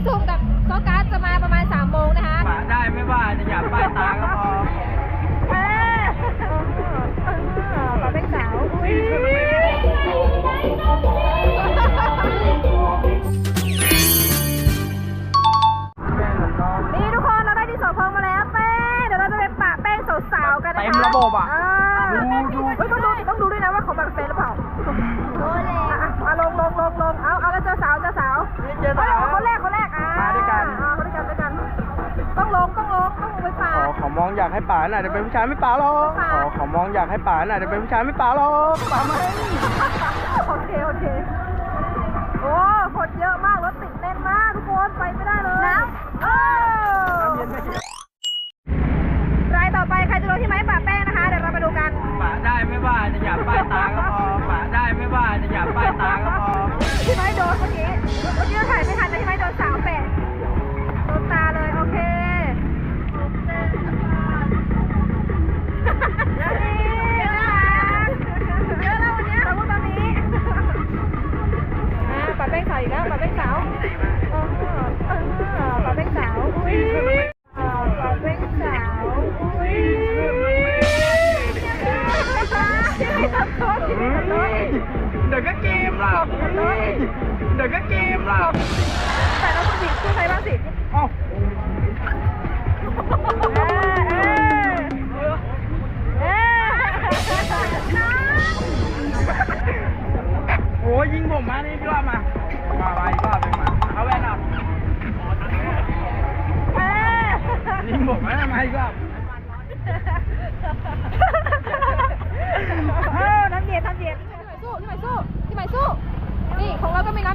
พี่ซูมกับซอการ์ดจะมาประมาณ3โมงนะคะป่าได้ไม่ว่าจะอย่าป้ายตาก็พอเออปาเป็นสาวอุ้ยนี่ทุกคนเราได้ดินสอพองมาแล้วแป้งเดี๋ยวเราจะไปปะแป้งสาวๆกันนะคะเต็มระบบอะดูดูดูต้องดูต้องดูด้วยนะว่าของบังเฟนหรือเปล่าอะอะมาลงลงลงลงเอาเอาแล้วเจอสาวเจอสาว ขอมองอยากให้ป่าน่ะจะเป็นผู้ชายไม่ป่าหรอก ขอขอมองอยากให้ป่าน่ะจะเป็นผู้ชายไม่ป่าหรอกป่าไหมโอเคโอเค โอ้คนเยอะมากรถติดแน่นมากทุกคนไปไม่ได้เลยน้ำเออน้รายต่อไปใครจะลงที่ไม้ป่าแป้งนะคะเดี๋ยวเรามาดูกันป่าได้ไม่ว่าจะอย่าป้ายตาก็พอป่าได้ไม่ว่าจะอย่าป้ายตาก็พอที่ไม้โดนเมื่อกี้เมื่อกี้เราถ่ายไม่ทัน เดี๋ยวก็เกมหลับเดี๋ยวก็เกมหลับแต่เราคุณผิดชื่อใครบ้างสิเอ้าเ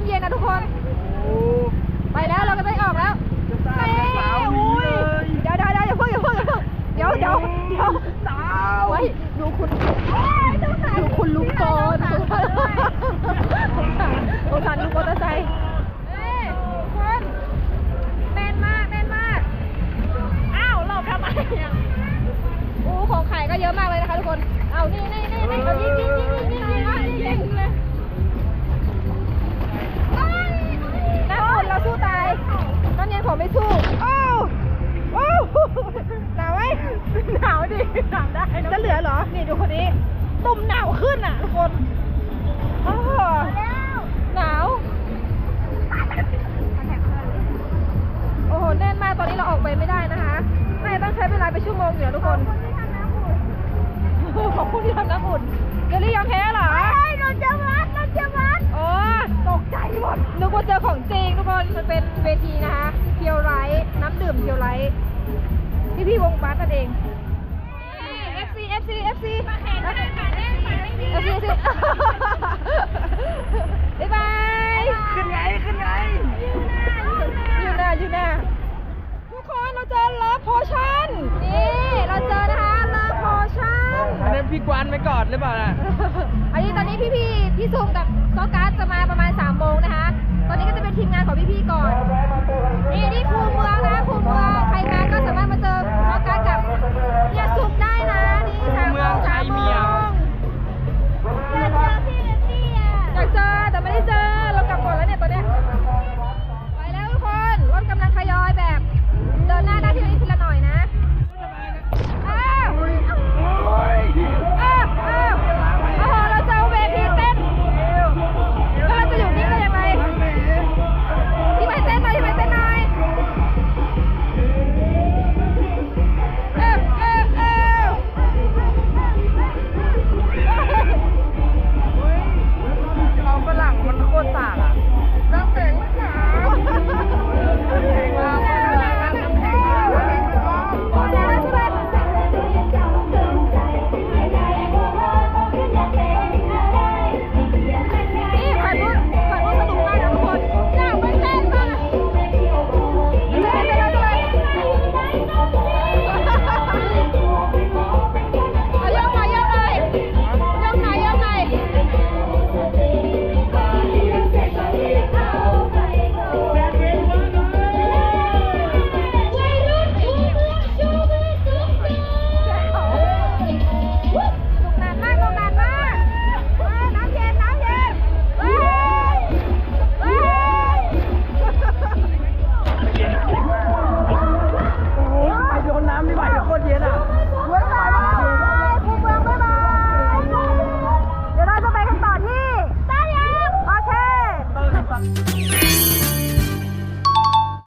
เราก็มีน้ำเย็นนะทุกคน ขึ้นอะทุกคนอ้าวหนาว โอ้โหแน่นมากตอนนี้เราออกไปไม่ได้นะคะน่าจะต้องใช้เวลาไปชั่วโมงเดียวทุกคน ขอบคุณที่ทำน้ำอุ่นเดลี่ยอมแพ้เหรอใช่เราจะวัดเราจะวัดโอ้ตกใจหมดนึกว่าเจอของจริงทุกคนมันเป็นเวทีนะคะเพียวไรท์น้ำดื่มเพียวไรท์พี่พี่ๆวงบาสนั่นเอง FC FC FC มาแข่งกันค่ะเล่นค่ะเล่น FC FC บ๊ายบายขึ้นไงขึ้นไงอยู่หน้าอยู่หน้าทุกคนเราเจอเลิฟโพชั่นนี่เราเจอนะคะเลิฟโพชั่นอันนั้นพี่กวานไปก่อนหรือเปล่าน่ะอันนี้ตอนนี้พี่พี่ๆพี่ซูมกับซอการ์ดจะมาประมาณ3โมงนะคะ ตอนนี้ก็จะเป็นทีมงานของพี่พี่ๆก่อน นี่นี่คูเมือ